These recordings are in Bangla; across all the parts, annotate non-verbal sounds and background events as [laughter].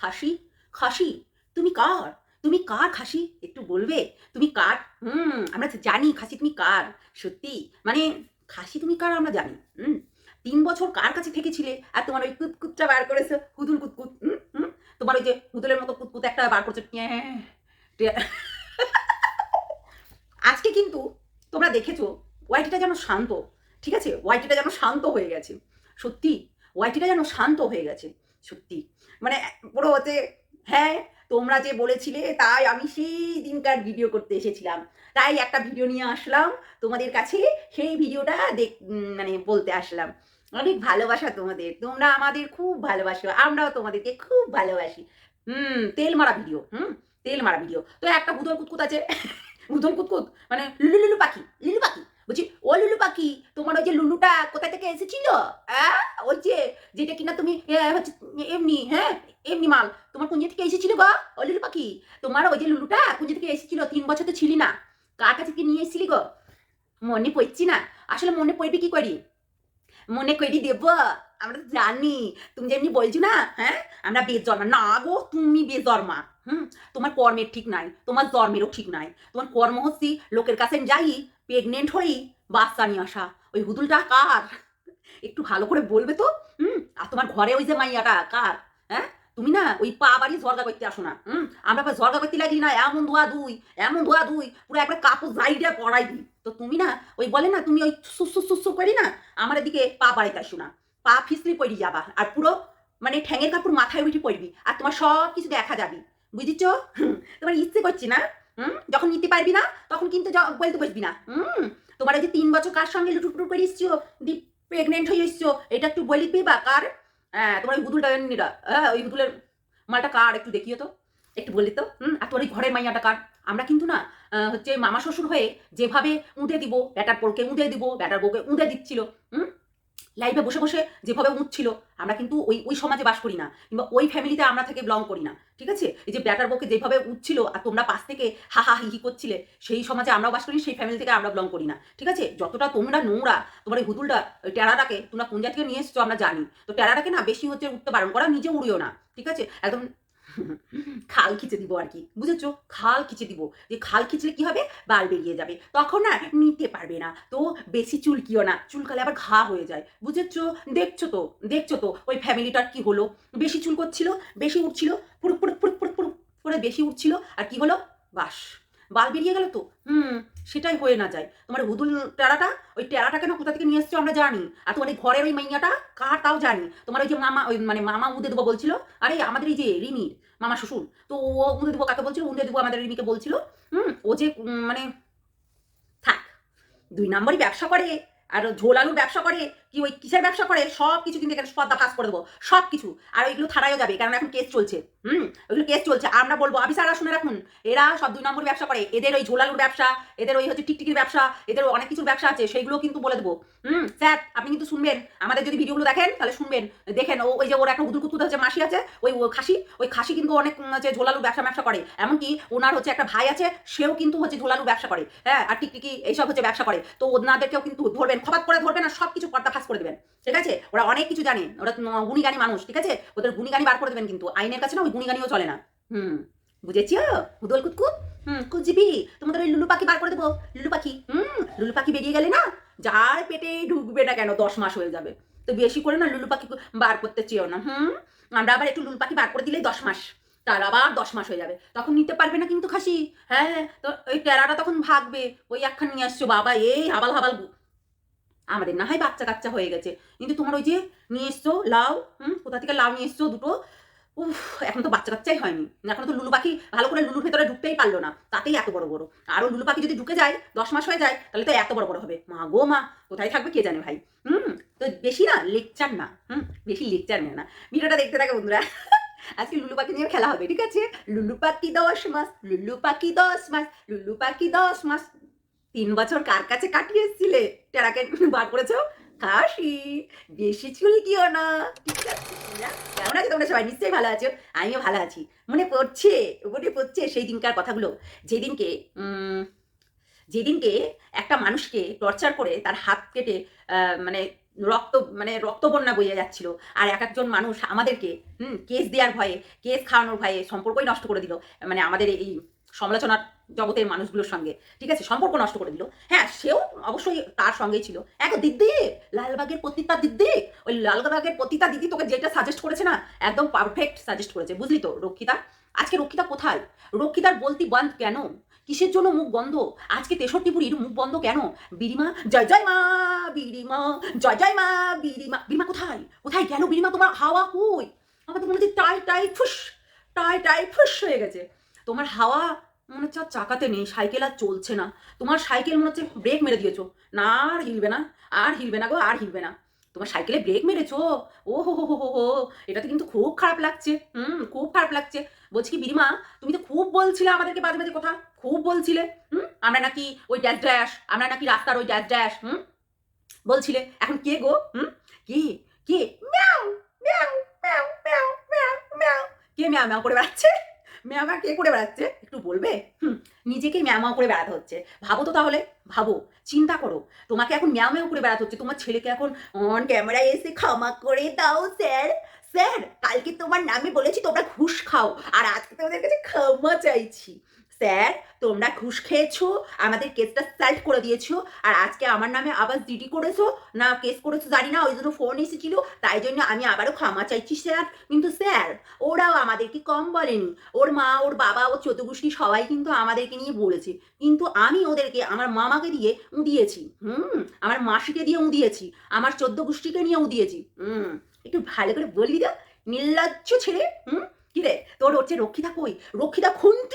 খাসি? খাসি? তুমি কার? তুমি কার খাসি? একটু বলবে? তুমি কার? হুম, আমরা জানি খাসি তুমি কার, সত্যি। মানে খাসি তুমি কার আমরা জানি, হুম। তিন বছর কার কাছে থেকেছিলে? আর তোমার ওই কুতকুতটা বার করেছ, হুদুল কুতকুত, হুম হুম। তোমার ওই যে হুদুলের মতো কুতকুত একটা বার করছ। আজকে কিন্তু তোমরা দেখেছ, ওয়াইটিটা যেন শান্ত, ঠিক আছে? ওয়াইটিটা যেন শান্ত হয়ে গেছে, সত্যি। ওয়াইটিটা যেন শান্ত হয়ে গেছে। সত্যি। মানে পুরো হচ্ছে হ্যাঁ তোমরা যে বলেছিলে, তাই আমি সেই দিনকার ভিডিও করতে এসেছিলাম। তাই একটা ভিডিও নিয়ে আসলাম তোমাদের কাছে, সেই ভিডিওটা দেখ মানে বলতে আসলাম। অনেক ভালোবাসা তোমাদের। তোমরা আমাদের খুব ভালোবাসো, আমরাও তোমাদেরকে খুব ভালোবাসি। হুম, তেল মারা ভিডিও হুম, তেল মারা ভিডিও তো একটা ভূতল কুতকুত আছে, [laughs] ভূতল কুতকুত মানে লুলু পাখি লিলু পাখি। বলছি, ও লুলু পাখি, তোমার ওই যে লুলুটা কোথা থেকে এসেছিল? ওই যে, যেটা কিনা তুমি হচ্ছে, এমনি হ্যাঁ এমনি মাল, তোমার কুঞ্জি থেকে এসেছিল গো, ও লুলু পাখি। তোমার ওই যে লুলুটা কুঞ্জি থেকে এসেছিল, তিন বছর তো ছিলি না। কার কাছে থেকে নিয়ে এসেছিলি গো? মনে পড়ছি না। আসলে মনে পড়বি কি করি? মনে করি দেব। আমরা তো জানি, তুমি যেমনি বলছো না হ্যাঁ আমরা বেজন্মা না গো, তুমি বেজন্মা হুম, তোমার কর্মের ঠিক নাই, তোমার জন্মেরও ঠিক নাই। তোমার কর্ম হচ্ছি লোকের কাছে যাই প্রেগনেন্ট হই বাচ্চা নিয়ে আসা। ওই হুদুলটা কার? একটু ভালো করে বলবে তো। হুম? আর তোমার ঘরে ওই যে মাইয়াটা কার? হ্যাঁ? তুমি না ওই পা বাড়ি ঝরগা করতে আসো না। হুম? আমরা ঝরগা করতে লাগি না, এমন ধোয়া দুই এমন ধোয়া দুই পুরো একবার কাপড় জাইডা পড়াই দিই। তো তুমি না ওই বলে না, তুমি ওই সুসু সুসু করি না, আমার দিকে পা বাড়াইতে আসো না। পা ফিসলি পড়ি যাবা আর পুরো মানে ঠ্যাঙের কাপড় মাথায় উঠে পড়বি। আর তোমার সব কিছু দেখা যাবি। বুঝিছ? তোমার ইচ্ছে করছি না? হুম? যখন নিতে পারবি না, তখন কিন্তু বলতে বসবি না। হুম? তোমার যে তিন বছর কার সঙ্গে লুটুপুটু করে এসছো? দি প্রেগনেন্ট হয়ে এসছো? এটা একটু বলি পেবা কার? হ্যাঁ তোমার ওই হুদুলটা নিরা হ্যাঁ ওই হুদুলের মালটা কার একটু দেখিও তো। একটু বলি তো, হুম? আর তোর ওই ঘরের মাইয়াটা কার? আমরা কিন্তু না হচ্ছে মামা শ্বশুর হয়ে যেভাবে উঁদে দিব, ব্যাটার পোরকে উঁদে দিব, ব্যাটার বউকে উঁদে দিচ্ছিল, হুম? লাইভে বসে বসে যেভাবে উঠছিল, আমরা কিন্তু ওই ওই সমাজে বাস করি না, কিংবা ওই ফ্যামিলিতে আমরা থেকে বিলং করি না, ঠিক আছে? এই যে ব্যাটার বউকে যেভাবে উঠছিল আর তোমরা পাশ থেকে হা হা, হি হি করছিলে, সেই সমাজে আমরাও বাস করি, সেই ফ্যামিলি থেকে আমরা বিলং করি না, ঠিক আছে? যতটা তোমরা নোংরা, তোমার এই হুদুলটা টেরাটাকে তোমরা কোন জায়গা থেকে নিয়ে এসছো আমরা জানি। তো টেরাটাকে না বেশি হচ্ছে উঠতে বারণ করা, নিজে উড়িও না, ঠিক আছে? একদম খাল খিচে দিব আর কি বুঝেছ খাল খিচে দিব যে খাল খিচলে কি হবে বাল বেরিয়ে যাবে তখন না নিতে পারবে না তো বেশি চুলকিও না চুলকালে আবার ঘা হয়ে যায় বুঝেছ দেখছ তো দেখছ তো ওই ফ্যামিলিটার কি হলো বেশি চুল করছিল বেশি উঠছিল পুরুক পুরুক পুরুক পুরুক পুরুক করে বেশি উঠছিল আর কি হলো বাস বাল বেরিয়ে গেল তো? হুম, সেটাই হয়ে না যায়। তোমার হুদুল টেরাটা, ওই টেরাটাকে কেন কোথা থেকে নিয়ে এসছো আমরা জানি। আর তোমার এই ঘরের ওই মাইয়াটা, কার তাও জানি। তোমার ওই যে মামা, ওই মানে মামা উদে দেবো বলছিল? আরে, আমাদের এই যে রিমির মামা শ্বশুর, তো ও উদে দেবো কাকে বলছিল? উদে দেবো আমাদের রিমিকে বলছিল। হুম, ও যে মানে থাক, দুই নম্বরই ব্যবসা করে, আর ঝোল আলুর ব্যবসা করে কি ওই কিসের ব্যবসা করে? সব কিছু কিন্তু এখানে পর্দা ফাঁস করে দেবো। সব কিছু আর ওইগুলো থানায়ও যাবে, কারণ এখন কেস চলছে। হুম? ওইগুলো কেস চলছে। আমরা বলব আবিসারা শুনে রাখুন, এরা সব দুই নম্বর ব্যবসা করে। এদের ওই ঝোল আলুর ব্যবসা, এদের ওই হচ্ছে টিকটিকির ব্যবসা, এদের অনেক কিছুর ব্যবসা আছে সেইগুলো কিন্তু বলে দেবো। হুম? স্যার, আপনি কিন্তু শুনবেন। আমাদের যদি ভিডিওগুলো দেখেন, তাহলে শুনবেন। দেখেন, ও ওই যে ওর একটা হুদুর কুতুর হচ্ছে মাসি আছে, ওই খাসি ওই খাসি কিন্তু অনেক হচ্ছে ঝোলালু ব্যবসা ব্যবসা করে। এমনকি ওনার হচ্ছে একটা ভাই আছে, সেও কিন্তু হচ্ছে ঝোলালু ব্যবসা করে। হ্যাঁ? আর টিকটিকি এইসব হচ্ছে ব্যবসা করে। তো ওনাদেরকেও কিন্তু ধরবেন খপাত করে ধরবেন, আর সব কিছু পর্দা ফাঁস করে দেবেন, ঠিক আছে? ওরা অনেক কিছু জানে, ওরা গুণীগানী মানুষ, ঠিক আছে? ওদের গুণীগানী বার করে দেবেন কিন্তু, আইনের কাছে না ওই গুণীগানিও চলে না। হুম, বুঝেছিও? হুদল কুতকুত? হুম কুজিবি তোমাদের ওই লুলু পাখি বার করে দেবো লুলু পাখি হুম লুলু পাখি বেরিয়ে গেলে না, যার পেটে ঢুকবে না কেন, দশ মাস হয়ে যাবে। তো বেশি করে না লুলু পাখি বার করতে চেয়েও না, হুম? আমরা আবার একটু লুলু পাখি বার করে দিলেই দশ মাস, তার আবার দশ মাস হয়ে যাবে। তখন নিতে পারবে না কিন্তু খাসি হ্যাঁ? তো ওই টেরাটা তখন ভাগবে, ওই একখান নিয়ে আসছো, বাবা, এই হাবাল হাবাল আমাদের না হয় বাচ্চা কাচ্চা হয়ে গেছে। কিন্তু তোমার ওই যে নিয়ে এসছো, লাউ, হুম, কোথা থেকে লাউ নিয়ে এসছো দুটো, উফ, এখন তো বাচ্চা কাচ্চাই হয়নি। এখন তো লুলু পাখি ভালো করে লুলুর ভেতরে ঢুকতেই পারল না, তাতেই এত বড় বড়। আরও লুলু পাখি যদি ঢুকে যায়, দশ মাস হয়ে যায়, তাহলে তো এত বড় বড় হবে। মা গো মা, কোথায় থাকবে কে জানে ভাই? হুম, তো বেশি না, লেকচার না, হুম, বেশি লেকচার নেয় না। ভিডিওটা দেখতে থাকে বন্ধুরা। আজকে লুলু পাখি নিয়ে খেলা হবে, ঠিক আছে? লুলু পাখি দশ মাস, লুলু পাখি দশ মাস, লুলু পাখি দশ মাস তিন বছর কার কাছে কাটিয়ে এসেছিলে? টেরাকে বার করেছ? কাশি, বেশি চুলকিও না। কেমন আছে তোমরা সবাই? নিশ্চয়ই ভালো আছো। আমিও ভালো আছি। মনে পড়ছে মনে পড়ছে সেই দিনকার কথাগুলো। যেদিনকে যেদিনকে একটা মানুষকে টর্চার করে তার হাত কেটে মানে রক্ত মানে রক্ত বন্যা বইয়ে যাচ্ছিল। আর এক একজন মানুষ আমাদেরকে, হুম, কেস দেওয়ার ভয়ে, কেস খাওয়ানোর ভয়ে সম্পর্কই নষ্ট করে দিল। মানে আমাদের এই সমালোচনার জগতের মানুষগুলোর সঙ্গে, ঠিক আছে? সম্পর্ক নষ্ট করে দিল। হ্যাঁ সেও অবশ্যই তার সঙ্গেই ছিল। এক দিদি লালবাগের প্রতিটা দিদি, ওই লালবাগের প্রতিটা দিদি তোকে যেটা সাজেস্ট করেছে না, একদম পারফেক্ট সাজেস্ট করেছে, বুঝলি তো, রক্ষিতা? আজকে রক্ষিতা কোথায়? রক্ষিতার বলতি বন্ধ কেন? কিসের জন্য মুখ বন্ধ? আজকে তেষট্টি বুড়ির মুখ বন্ধ কেন? বিড়িমা জয় জয় মা বিড়িমা জয় জয় মা বিড়িমা বিড়িমা কোথায়? কোথায় গেল বিড়িমা তোমার হাওয়া কই? আমার তো মনে হচ্ছে টাই টাই, ফুস, টাই টাই, ফুস হয়ে গেছে। তোমার হাওয়া মনে হচ্ছে আর চাকাতে নেই, সাইকেল আর চলছে না। তোমার সাইকেল মনে হচ্ছে ব্রেক মেরে দিয়েছ। না, আর হিলবে না, আর হিলবে না গো, আর হিলবে না। তোমার সাইকেলে ব্রেক মেরেছো? ও হো হো হো হো এটাতে কিন্তু খুব খারাপ লাগছে। হুম, খুব খারাপ লাগছে। বলছি কি বিরিমা তুমি তো খুব বলছিলে আমাদেরকে বাজে বাজে কথা। খুব বলছিলে। হুম, আমরা নাকি ওই ড্যাশ ড্যাশ আমরা নাকি রাস্তার ওই ড্যাশ ড্যাশ হুম? বলছিলে, এখন কে গো? হুম? কে? কে? ম্যাও ম্যাও ম্যাও ম্যাও ম্যাও ম্যাও। কে ম্যাও ম্যাও করে বেড়াচ্ছে? ম্যাও কে করে বেড়াচ্ছে? একটু বলবে? হুম নিজেকে ম্যামাও করে বেড়াতে হচ্ছে। ভাবো তো তাহলে, ভাবো, চিন্তা করো। তোমাকে এখন ম্যামেও করে বেড়াতে হচ্ছে। তোমার ছেলেকে এখন অন ক্যামেরায় এসে ক্ষমা করে দাও স্যার স্যার কালকে তোমার নামে বলেছি তোমরা ঘুষ খাও। আর আজকে তোমাদের কাছে ক্ষমা চাইছি। স্যার, তোমরা ঘুষ খেয়েছো, আমাদের কেসটা সলভ করে দিয়েছ, আর আজকে আমার নামে আবার জিডি করেছ, না কেস করেছ জানি না, ওই জন্য ফোন এসেছিল, তাই জন্য আমি আবারও ক্ষমা চাইছি স্যার। কিন্তু স্যার, ওরাও আমাদেরকে কম বলেনি। ওর মা, ওর বাবা, ওর চতুর্গুষ্টি সবাই কিন্তু আমাদেরকে নিয়ে বলেছে। কিন্তু আমি ওদেরকে, আমার মামাকে দিয়ে উদিয়েছি। হুম, আমার মাসিকে দিয়ে উদিয়েছি। আমার চোদ্দ গোষ্ঠীকে নিয়ে উদিয়েছি। হুম, একটু ভালো করে বলবি তো, নির্লজ্জ ছেড়ে হুম, কি রে? তোর হচ্ছে রক্ষিতা কই? রক্ষিতা নিয়ে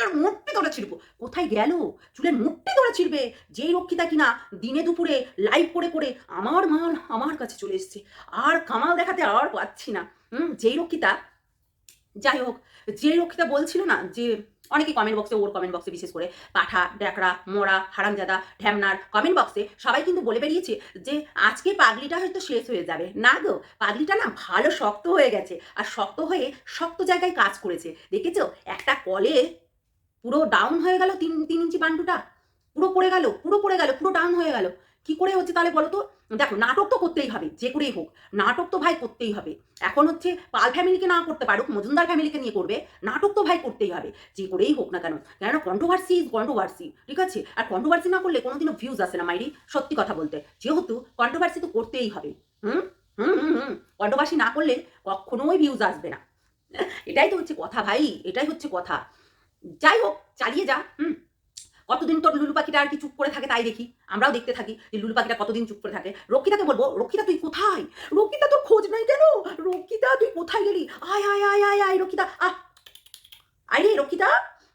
চুলের মুঠটি ধরে ছিড়বো। কোথায় গেল? চুলের মুঠটি ধরে ছিড়বে। যেই রক্ষিতা কিনা দিনে দুপুরে লাইভ করে করে আমার মাল আমার কাছে চলে এসছে। আর কামাল দেখাতে আর পাচ্ছি না। হুম, যেই রক্ষিতা, যাই হোক যে রক্ষিতা বলছিল না যে অনেকে কমেন্ট বক্সে ওর কমেন্ট বক্সে বিশেষ করে পাঠা, ড্যাকড়া মোড়া হারামজাদা, ঢ্যামনার কমেন্ট বক্সে সবাই কিন্তু বলে বেরিয়েছে যে আজকে পাগলিটা হয়তো শেষ হয়ে যাবে। না গো, পাগলিটা না ভালো শক্ত হয়ে গেছে। আর শক্ত হয়ে শক্ত জায়গায় কাজ করেছে। দেখেছ? একটা কলে পুরো ডাউন হয়ে গেল তিন তিন ইঞ্চি বান্ডুটা পুরো পড়ে গেল, পুরো পড়ে গেল, পুরো ডাউন হয়ে গেল। কি করে হচ্ছে তাহলে বলো তো দেখো, নাটক তো করতেই হবে, যে করেই হোক। নাটক তো ভাই করতেই হবে। এখন হচ্ছে পাল ফ্যামিলিকে না করতে পারুক, মজুমদার ফ্যামিলিকে নিয়ে করবে, নাটক তো ভাই করতেই হবে, যে করেই হোক না কেন। কেননা কন্ট্রোভার্সি ইজ কন্ট্রোভার্সি ঠিক আছে? আর কন্ট্রোভার্সি না করলে কোনোদিনও ভিউজ আসে না, মাইরি, সত্যি কথা বলতে। যেহেতু কন্ট্রোভার্সি তো করতেই হবে, হুম? হুম হুম কন্ট্রোভার্সি না করলে কখনোই ভিউজ আসবে না। এটাই তো হচ্ছে কথা ভাই, এটাই হচ্ছে কথা। যাই হোক চালিয়ে যা। হুম। কতদিন তোর লুলু পাখিটা আর কি চুপ করে থাকে তাই দেখি? আমরাও দেখতে থাকি যে লুলু পাখিটা কতদিন চুপ করে থাকে। রক্ষিতাকে বলব রক্ষিতা তুই কোথায়? রক্ষিতা তোর খোঁজ নাই কেন? রক্ষিতা তুই কোথায় গেলি? আয় আয় আয় আয় আয় রক্ষিতা আহ। আয় রে রক্ষিতা।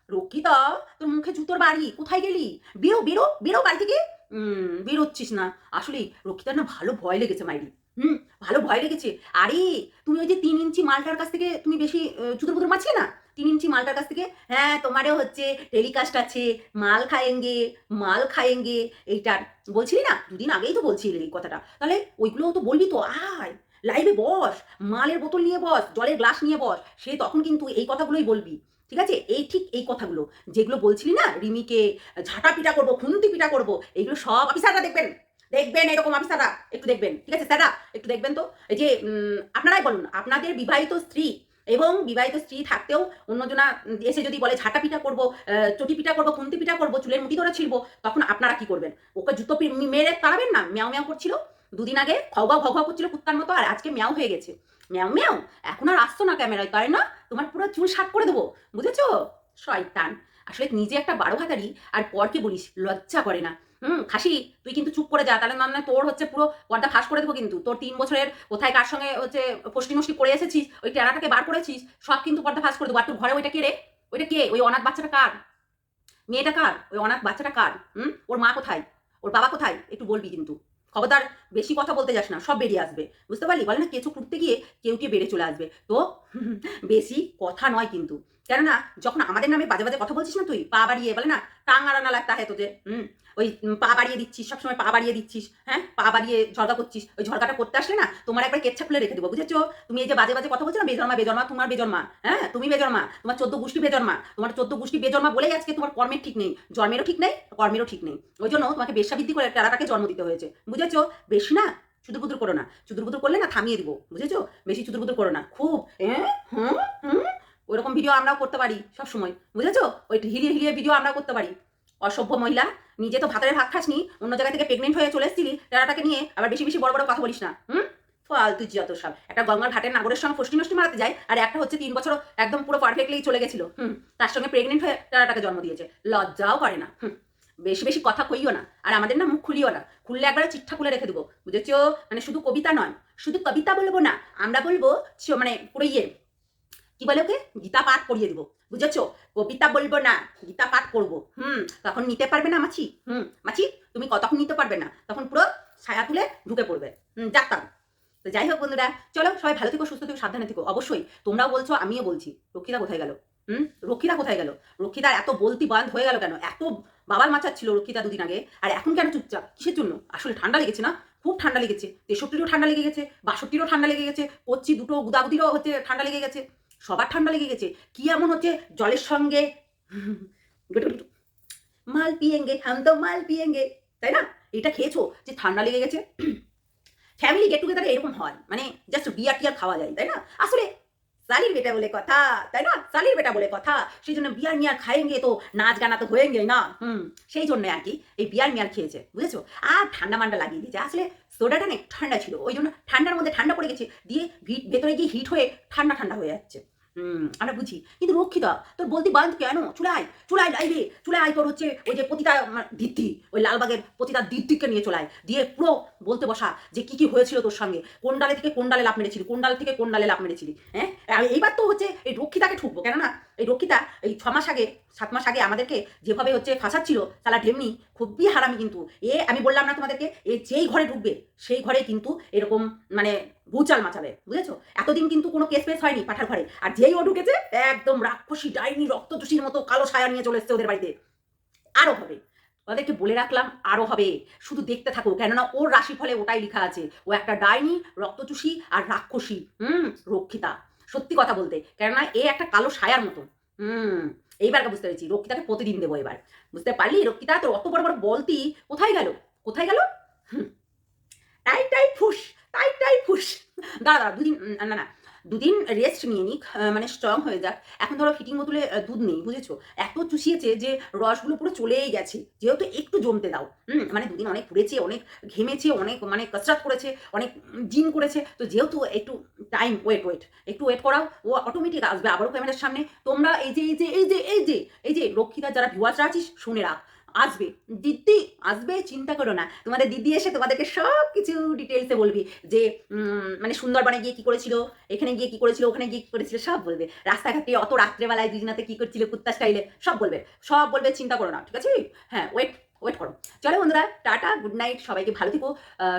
রক্ষিতা তোর মুখে জুতোর বাড়ি কোথায় গেলি? বেরো বেরো বেরো বাড়ি থেকে। হুম বেরোচ্ছিস না। আসলে রক্ষিতার না ভালো ভয় লেগেছে মাইরি। হুম ভালো ভয় লেগেছে। আরে তুমি ওই যে তিন ইঞ্চি মালটার কাছ থেকে তুমি বেশি জুতোর বুদুর মারছিলে না? তিন ইঞ্চি মালটার কাছ থেকে হ্যাঁ তোমারও হচ্ছে টেলিকাস্ট আছে, মাল খায়েঙ্গে মাল খায়েঙ্গে। এইটার, বলছিলি না? দুদিন আগেই তো বলছিলি এই কথাটা। তাহলে ওইগুলোও তো বলবি তো, আয় লাইভে বস, মালের বোতল নিয়ে বস, জলের গ্লাস নিয়ে বস, সে তখন কিন্তু এই কথাগুলোই বলবি। ঠিক আছে? এই ঠিক এই কথাগুলো। যেগুলো বলছিলি না, রিমিকে ঝাঁটা পিটা করব, খুন্তি পিটা করব, এইগুলো সব অফিসাররা দেখবেন। দেখবেন এরকম অফিসাররা একটু দেখবেন। ঠিক আছে, স্যাররা, একটু দেখবেন তো? এই যে আপনারাই বলুন, আপনাদের বিবাহিত স্ত্রী এবং বিবাহিত স্ত্রী থাকতেও অন্যজনা এসে যদি বলে, ঝাঁটা পিঠা করব চটি পিঠা করব, খুন্তি পিঠা করব, চুলের মুঠি ধরে ছিড়বো, তখন আপনারা কি করবেন? ওকে জুতো মেরে তাড়াবেন না? ম্যাও ম্যাও করছিল। দুদিন আগে ঘাও ঘাও করছিল কুত্তার মতো, আর আজকে ম্যাও হয়ে গেছে। ম্যাও ম্যাও, এখন আর আসতো না ক্যামেরায়। তাই না? তোমার পুরো চুল শার্ট করে দেবো। বুঝেছ? শয়তান। আসলে নিজে একটা বারো হাতারি আর পরকে বলিস, লজ্জা করে না। হুম, খাসি? তুই কিন্তু চুপ করে যা, তাহলে মানে তোর হচ্ছে পুরো পর্দা ফাঁস করে দেবো কিন্তু। তোর তিন বছরের কোথায় কার সঙ্গে হচ্ছে ফষ্টি মষ্টি করে এসেছিস, ওই টেরাটাকে বার করেছিস, সব কিন্তু পর্দা ফাঁস করে দেবো। আর তোর ঘরে ওইটা কে রে? ওইটা কে? ওই অনাথ বাচ্চাটা কার? মেয়েটা কার? ওই অনাথ বাচ্চাটা কার? হুম, ওর মা কোথায়? ওর বাবা কোথায়? একটু বলবি কিন্তু। খবরদার বেশি কথা বলতে যাস না, সব বেরিয়ে আসবে। বুঝতে পারলি? বলে না, কেঁচো খুঁড়তে গিয়ে কেউ কে বেড়ে চলে আসবে। তো [laughs] বেশি কথা নয় কিন্তু। কেননা, যখন আমাদের নামে বাজে বাজে কথা বলছিস না তুই, পা বাড়িয়ে, বলে না টাং আড়ানা লাগতা হ্যাঁ তোদের? হুম? ওই পা বাড়িয়ে দিচ্ছিস, সবসময় পা বাড়িয়ে দিচ্ছিস হ্যাঁ? পা বাড়িয়ে ঝলকা করছিস, ওই ঝলকাটা করতে আসলে না, তোমার একবার কেচ্ছা খুলে রেখে দেবো, বুঝেছ? তুমি এই যে বাজে বাজে কথা বলছো না বেজন্মা বেজন্মা তোমার বেজন্মা হ্যাঁ? তুমি বেজন্মা তোমার চোদ্দ গোষ্ঠী বেজন্মা তোমার চোদ্দ গোষ্ঠী বেজন্মা বলেই আজকে তোমার কর্মের ঠিক নেই, জন্মেরও ঠিক নেই, কর্মেরও ঠিক নেই। ওই জন্য তোমাকে বেশা বৃদ্ধি করে টেরাটাকে জন্ম দিতে হয়েছে, বুঝেছ? বেশি না চুদুর বুদুর করো না। চুদুর বুদুর করলে না থামিয়ে দিব, বুঝেছ? বেশি চুদুর বুদুর করো না। খুব হ্যাঁ ওইরকম ভিডিও আমরাও করতে পারি সব সময় বুঝেছ? ওই হিলিয়ে হিলিয়ে ভিডিও আমরা করতে পারি। অসভ্য মহিলা, নিজে তো ভাতের ভাত খাসনি, অন্য জায়গা থেকে প্রেগনেন্ট হয়ে চলে এসেছিলি টেরাটাকে নিয়ে আবার বেশি বেশি বড় বড় কথা বলিস না, হুম? ফালতু যত সব। একটা গঙ্গার ঘাটের নাগরের সঙ্গে ফষ্টি নষ্টি মারাতে যায়, আর একটা হচ্ছে তিন বছর একদম পুরো পারফেক্টলি চলে গেছিল, হুম? তার সঙ্গে প্রেগনেন্ট হয়ে টেরাটাকে জন্ম দিয়েছে। লজ্জাও করে না, হুম। বেশি বেশি কথা কইও না। আর আমাদের না মুখ খুলিও না। খুললে একবার চিঠা খুলে রেখে দেবো। বুঝেছ? মানে শুধু কবিতা নয়। শুধু কবিতা বলব না, আমরা বলব মানে পুরো ইয়ে কি বলে ওকে? গীতা পাঠ করিয়ে দেবো। বুঝেছ? কবিতা বলব না, গীতা পাঠ করব হুম, তখন নিতে পারবে না মাছি? হুম, মাছি, তুমি কতক্ষণ নিতে পারবে না? তখন পুরো ছায়া তুলে ঢুকে পড়বে। হুম জানতাম তো যাই হোক বন্ধুরা, চলো সবাই ভালো থেকো, সুস্থ থেকো, সাবধানে থেকো। অবশ্যই, তোমরাও বলছো, আমিও বলছি। রক্ষিতা কোথায় গেল? হুম, রক্ষিতা কোথায় গেল? রক্ষিতা এত বলতি বান্ধ হয়ে গেল কেন? এত বাবার মাচাচ্ছিল রক্ষিতা দুদিন আগে, আর এখন কেন চুপচাপ? কিসের জন্য? আসলে ঠান্ডা লেগেছে না? খুব ঠান্ডা লেগেছে। তেষট্টিরও ঠান্ডা লেগে গেছে, বাষট্টিরও ঠান্ডা লেগে গেছে কচ্ছি দুটো গুদাগুদিরও হচ্ছে ঠান্ডা লেগে গেছে। সবার ঠান্ডা লেগে গেছে। কি এমন হচ্ছে? জলের সঙ্গে [laughs] মাল পিয়েঙ্গে, হাম তো মাল পিয়েঙ্গে। তাই না? এটা খেয়েছো যে ঠান্ডা লেগে গেছে? ফ্যামিলি গেট টুগেদারে এরকম হয়। মানে জাস্ট বিয়ার টিয়ার খাওয়া যায়, তাই না? আসলে সালির বেটা বলে কথা তাই না সালির বেটা বলে কথা সেই জন্য বিয়ার মিয়ার খায়েঙ্গে তো নাচ গানা তো হয়েঙ্গে না হুম সেই জন্য আর কি এই বিয়ার মিয়ার খেয়েছে বুঝেছ আর ঠান্ডা মান্ডা লাগিয়ে দিয়েছে আসলে সোডাটা না ঠান্ডা ছিল ওই জন্য ঠান্ডার মধ্যে ঠান্ডা পড়ে গেছে দিয়ে ভিট ভেতরে গিয়ে হিট হয়ে ঠান্ডা ঠান্ডা হয়ে যাচ্ছে আমরা বুঝি। কিন্তু রক্ষিতা, তোর বলতি বান্ধ কেন? চুলাই চুলাই লাইবে চুলাই তোর হচ্ছে ওই যে পতিতা আমার দিদি ওই লালবাগের পতিতা দিদিকে নিয়ে চলায়। দিয়ে পুরো বলতে বসা যে কি কি হয়েছিল তোর সঙ্গে। কোন ডালে থেকে কোন ডালে লাভ মেরেছিলি? কোন ডাল থেকে কোন ডালে লাভ মেরেছিলি? হ্যাঁ? এইবার তো হচ্ছে এই রক্ষিতাকে ঠুকবো, কেননা এই রক্ষিতা এই ছ মাস আগে, সাত মাস আগে আমাদেরকে যেভাবে হচ্ছে ফাঁসাচ্ছিল তালা ঢেমনি, খুবই হারামি কিন্তু। এ আমি বললাম না তোমাদেরকে, এ যেই ঘরে ঢুকবে, সেই ঘরে কিন্তু এরকম মানে ভূচাল মাচাবে, বুঝেছ? এতদিন কিন্তু কোনো কেস ফেস হয়নি পাঠার ঘরে। আর যেই ও ঢুকেছে, একদম রাক্ষসী, ডাইনি রক্তচুষির মতো কালো ছায়া নিয়ে চলে এসছে ওদের বাড়িতে। আরও হবে। ওদেরকে বলে রাখলাম আরও হবে। শুধু দেখতে থাকো, কেননা ওর রাশিফলে ওটাই লেখা আছে। ও একটা ডাইনি রক্তচুষি আর রাক্ষসী। হুম, রক্ষিতা। সত্যি কথা বলতে। কেননা এ একটা কালো সায়ার মতো। হুম এইবারকে বুঝতে পেরেছি। রক্ষিতাকে প্রতিদিন দেবো এবার। বুঝতে পারলি? রক্ষিতা, তোর অত বড় বড় বলতি কোথায় গেল? কোথায় গেল? হুম। টাই টাই, ফুস। টাই টাই, ফুস। দাঁড়া দাঁড়া, দুদিন না না। দুদিন রেস্ট নিয়ে নিক মানে স্ট্রং হয়ে যাক। এখন ধরো ফিটিং বোতলে দুধ নেই, বুঝেছ? এত চুষিয়েছে যে রসগুলো পুরো চলেই গেছে। যেহেতু একটু জমতে দাও, হুম মানে দুদিন অনেক ঘুরেছে অনেক ঘেমেছে, অনেক মানে কসরত করেছে, অনেক জিম করেছে। তো যেহেতু একটু টাইম ওয়েট ওয়েট একটু ওয়েট করাও, ও অটোমেটিক আসবে আবারও ক্যামেরার সামনে। তোমরা এই যে এই যে এই যে এই যে এই যে, রক্ষিতা, যারা ভিউয়ার্সরা আছিস, শুনে রাখ। আসবে। দিদি আসবে, চিন্তা করো না। তোমাদের দিদি এসে তোমাদেরকে সব কিছু ডিটেলসে বলবি যে মানে সুন্দরবনে গিয়ে কি করেছিল, এখানে গিয়ে কি করেছিল, ওখানে গিয়ে কি করেছিল, সব বলবে। রাস্তাঘাটে অত রাত্রেবেলায় দুদিনাতে কি করছিল কুত্তা স্টাইলে সব বলবে। সব বলবে, চিন্তা করো না, ঠিক আছে? হ্যাঁ ওয়েট ওয়েট করো চলো বন্ধুরা, টাটা গুড নাইট সবাইকে ভালো থেকো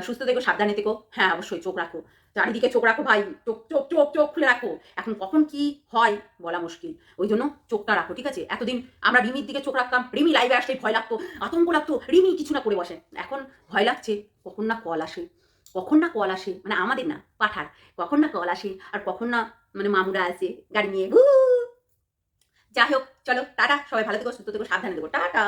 সুস্থ থেকো, সাবধানে থেকো। হ্যাঁ অবশ্যই চোখ রাখো। চারিদিকে চোখ রাখো ভাই, চোখ চোখ চোখ চোখ খুলে রাখো। এখন কখন কি হয় বলা মুশকিল। ওই জন্য চোখটা রাখো, ঠিক আছে? এতদিন আমরা রিমির দিকে চোখ রাখতাম, রিমি লাইভে আসলে ভয় লাগতো, আতঙ্ক লাগতো, রিমি কিছু না করে বসে। এখন ভয় লাগছে, কখন না কল আসে, কখন না কল আসে মানে আমাদের না, পাঠার, কখন না কল আসে, আর কখন না মানে মামুরা আসে গাড়ি নিয়ে যাই হোক, চলো, টাটা, সবাই ভালো থেকো, সুস্থ থেকো, সাবধানে থেকো, টাটা।